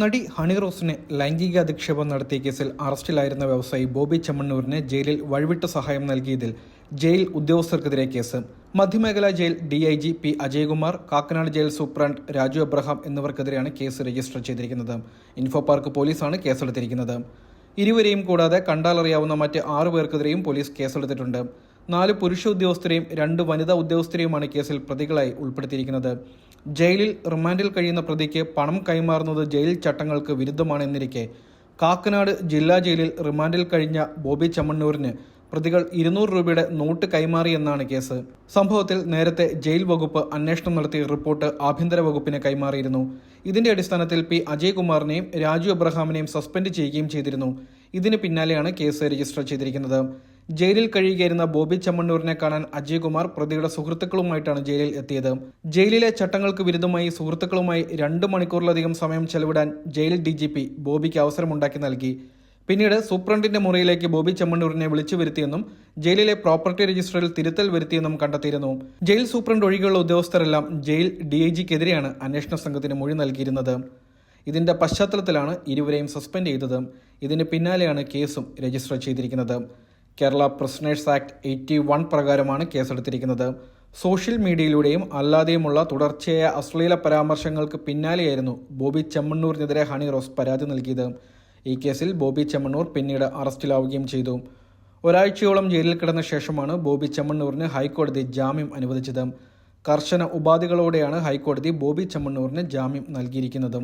നടി ഹണി റോസിന് ലൈംഗിക അധിക്ഷേപം നടത്തിയ കേസിൽ അറസ്റ്റിലായിരുന്ന വ്യവസായി ബോബി ചെമ്മണ്ണൂരിന് ജയിലിൽ വഴിവിട്ട സഹായം നൽകിയതിൽ ജയിൽ ഉദ്യോഗസ്ഥർക്കെതിരെ case. മധ്യമേഖലാ jail D I G P Ajaykumar Kakkanad jail superintendent Raju Abraham എന്നിവർക്കെതിരെയാണ് case register ചെയ്തിരിക്കുന്നത്. ഇൻഫോ പാർക്ക് പോലീസാണ് കേസെടുത്തിരിക്കുന്നത്. ഇരുവരെയും കൂടാതെ കണ്ടാലറിയാവുന്ന മറ്റ് ആറു പേർക്കെതിരെയും പോലീസ് കേസെടുത്തിട്ടുണ്ട്. നാല് പുരുഷ ഉദ്യോഗസ്ഥരെയും രണ്ട് വനിതാ ഉദ്യോഗസ്ഥരെയുമാണ് കേസിൽ പ്രതികളായി ഉൾപ്പെടുത്തിയിരിക്കുന്നത്. ജയിലിൽ റിമാൻഡിൽ കഴിയുന്ന പ്രതിക്ക് പണം കൈമാറുന്നത് ജയിൽ ചട്ടങ്ങൾക്ക് വിരുദ്ധമാണെന്നിരിക്കെ കാക്കനാട് ജില്ലാ ജയിലിൽ റിമാൻഡിൽ കഴിഞ്ഞ ബോബി ചമ്മണ്ണൂരിന് പ്രതികൾ ഇരുന്നൂറ് രൂപയുടെ നോട്ട് കൈമാറിയെന്നാണ് കേസ്. സംഭവത്തിൽ നേരത്തെ ജയിൽ വകുപ്പ് അന്വേഷണം നടത്തിയ റിപ്പോർട്ട് ആഭ്യന്തര വകുപ്പിന് കൈമാറിയിരുന്നു. ഇതിന്റെ അടിസ്ഥാനത്തിൽ പി അജയ്കുമാറിനെയും രാജു അബ്രഹാമിനെയും സസ്പെൻഡ് ചെയ്യുകയും ചെയ്തിരുന്നു. ഇതിന് പിന്നാലെയാണ് കേസ് രജിസ്റ്റർ ചെയ്തിരിക്കുന്നത്. ജയിലിൽ കഴിയുകയായിരുന്ന ബോബി ചമ്മണ്ണൂരിനെ കാണാൻ അജയ്കുമാർ പ്രതിയുടെ സുഹൃത്തുക്കളുമായിട്ടാണ് ജയിലിൽ എത്തിയത്. ജയിലിലെ ചട്ടങ്ങൾക്ക് വിരുദ്ധമായി സുഹൃത്തുക്കളുമായി രണ്ട് മണിക്കൂറിലധികം സമയം ചെലവിടാൻ ജയിൽ ഡി ജി പി ബോബിക്ക് അവസരമുണ്ടാക്കി നൽകി. പിന്നീട് സൂപ്രണ്ടിന്റെ മുറിയിലേക്ക് ബോബി ചെമ്മണ്ണൂരിനെ വിളിച്ചു വരുത്തിയെന്നും ജയിലിലെ പ്രോപ്പർട്ടി രജിസ്റ്ററിൽ തിരുത്തൽ വരുത്തിയെന്നും കണ്ടെത്തിയിരുന്നു. ജയിൽ സൂപ്രണ്ട് ഒഴികെയുള്ള ഉദ്യോഗസ്ഥരെല്ലാം ജയിൽ ഡി ഐ ജിക്കെതിരെയാണ് അന്വേഷണ സംഘത്തിന് മൊഴി നൽകിയിരുന്നത്. ഇതിന്റെ പശ്ചാത്തലത്തിലാണ് ഇരുവരെയും സസ്പെൻഡ് ചെയ്തത്. ഇതിന് പിന്നാലെയാണ് കേസും രജിസ്റ്റർ ചെയ്തിരിക്കുന്നത്. Kerala prisoners act eighty one പ്രകാരമാണ് കേസെടുത്തിരിക്കുന്നത്. സോഷ്യൽ മീഡിയയിലൂടെയും അല്ലാതെയുമുള്ള തുടർച്ചയായ അശ്ലീല പരാമർശങ്ങൾക്ക് പിന്നാലെയായിരുന്നു ബോബി ചെമ്മണ്ണൂരിനെതിരെ ഹണി റോസ് പരാതി നൽകിയത്. ഈ കേസിൽ ബോബി ചെമ്മണ്ണൂർ പിന്നീട് അറസ്റ്റിലാവുകയും ചെയ്തു. ഒരാഴ്ചയോളം ജയിലിൽ കിടന്ന ശേഷമാണ് ബോബി ചെമ്മണ്ണൂരിന് ഹൈക്കോടതി ജാമ്യം അനുവദിച്ചത്. കർശന ഉപാധികളോടെയാണ് ഹൈക്കോടതി ബോബി ചെമ്മണ്ണൂരിന് ജാമ്യം നൽകിയിരിക്കുന്നത്.